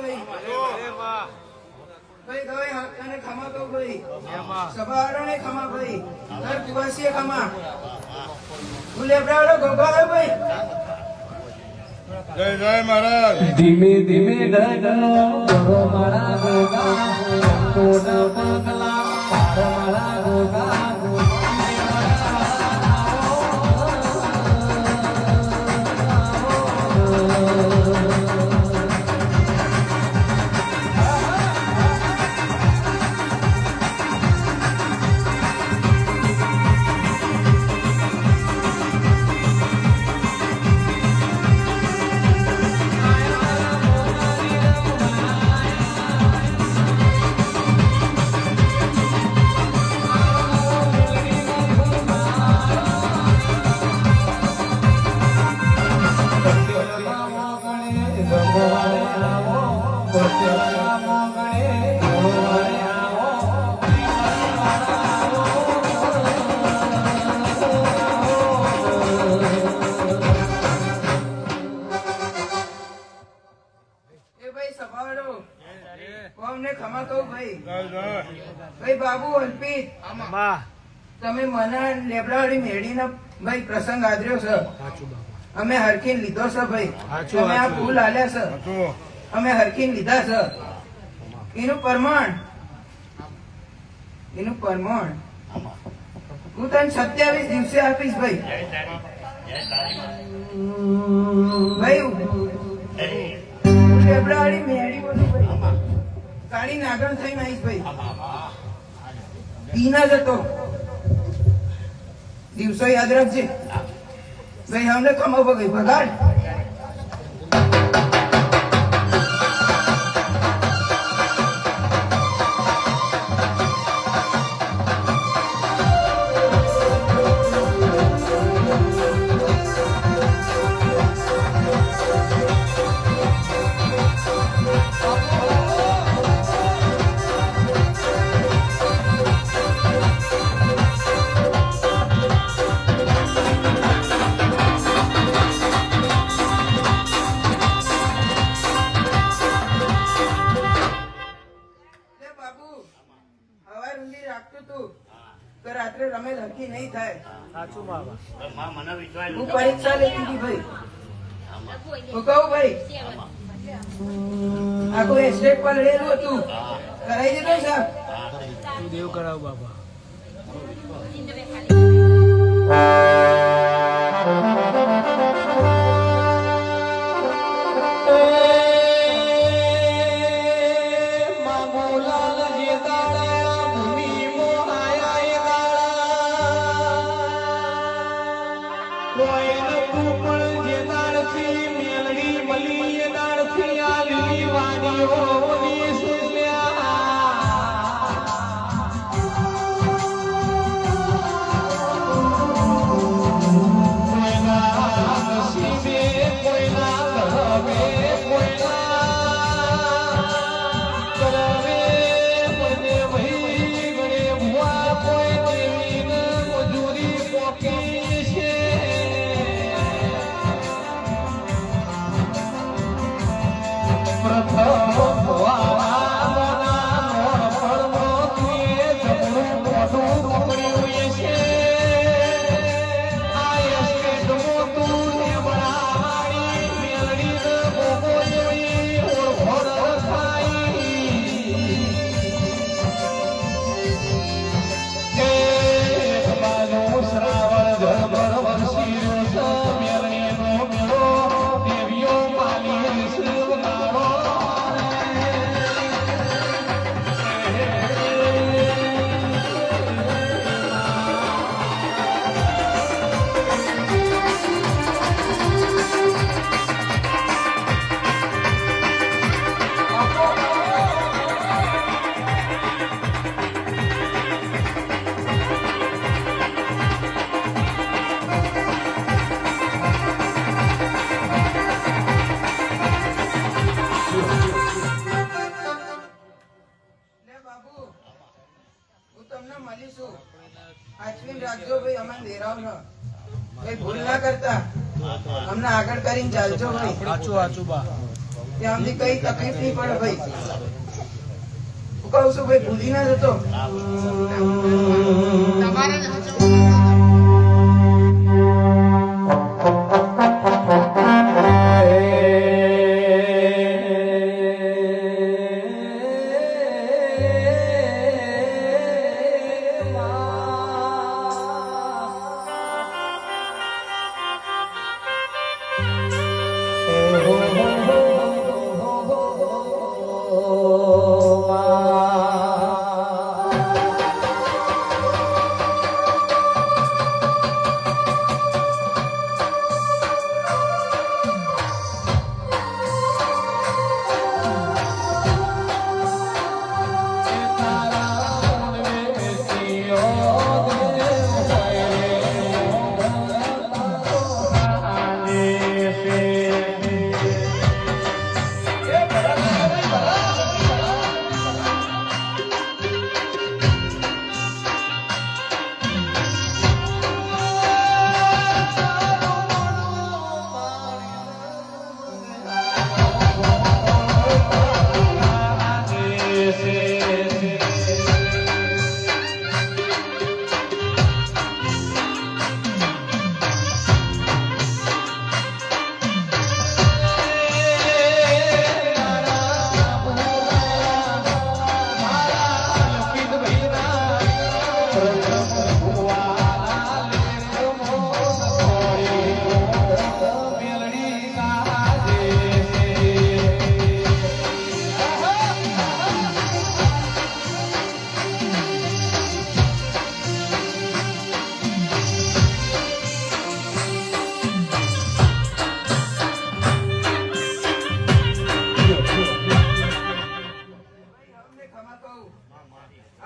ભાઈ ભાઈ હાથને ખમા કહું ભાઈ સભાવાળાને ખમા ભાઈ દર દિવસીએ ખમા. ગુલેબરાવાળો ગોગા હોય ભાઈ. જય જય મહારાજ. ધીમે ધીમે ડગલો મારા ગોગા. કોના પગલા મારા ગોગા. Oh તમે મને લેબડાવાળી મેળીનો ભાઈ પ્રસંગ આદર્યો છે અમે હરખી લીધો છે ભાઈ. તમે આ ફૂલ હાલ્યા છે હતું અમે હરખીન લીધા છે. એનું પ્રમાણ. એનું પ્રમાણ. હું તને સત્યાવીસ દિવસે આપીશ ભાઈ. ભાઈ ફેબ્રુઆરી મેળી બોલું ભાઈ. કાળી નાગણ થઈને આવીશ ભાઈ. પીના જતો. દિવસો યાદ રાખજે. ભાઈ, અમને કમાવો ભાઈ ભગાડ. નહીં થાય હું પરીક્ષા લેતી હતી ભાઈ. હું કહું ભાઈ? આખું એસ્ટેટ પલળેલું હતું. કરાઈ દીધું સાહેબ? લે આચવીને રાખજો ભાઈ અમને દેરાવ ન કઈ ભૂલ ના કરતા. અમને આગળ કરીને ચાલજો ભાઈ. આચું આચું બા. ત્યાંથી કઈ તકલીફ નહીં પડે ભાઈ. હું કહું છું ભાઈ ભૂલી ના જતો. અમને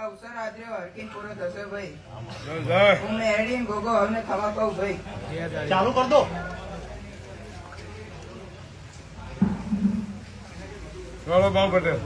અવસર આદરે હરકીન પૂરો થશે ભાઈ. હું મેળીને ગોગો હવે થવા કહું ભાઈ. ચાલુ કર દો. ચાલો ભાવ પટેલ.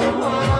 生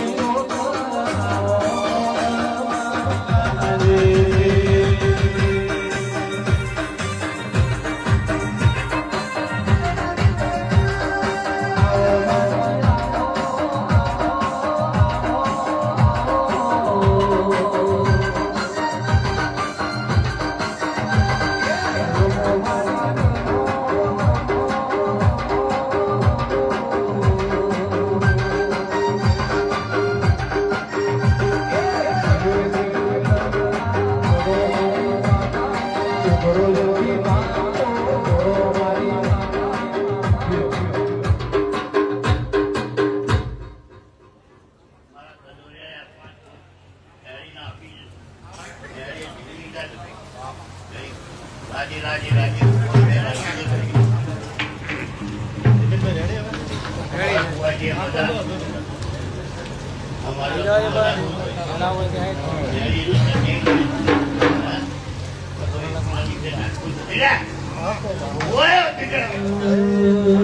મારા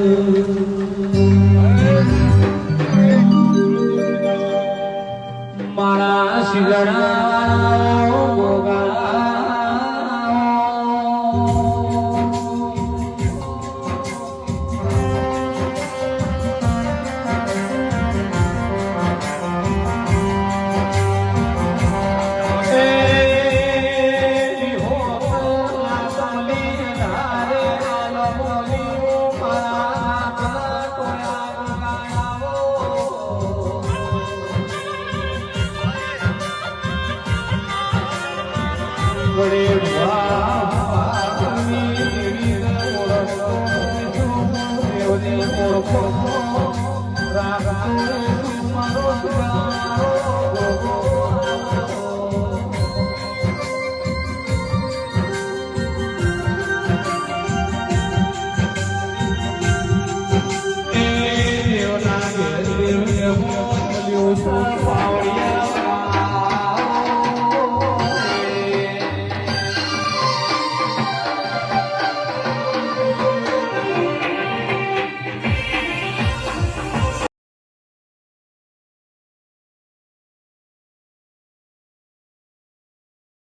बड़े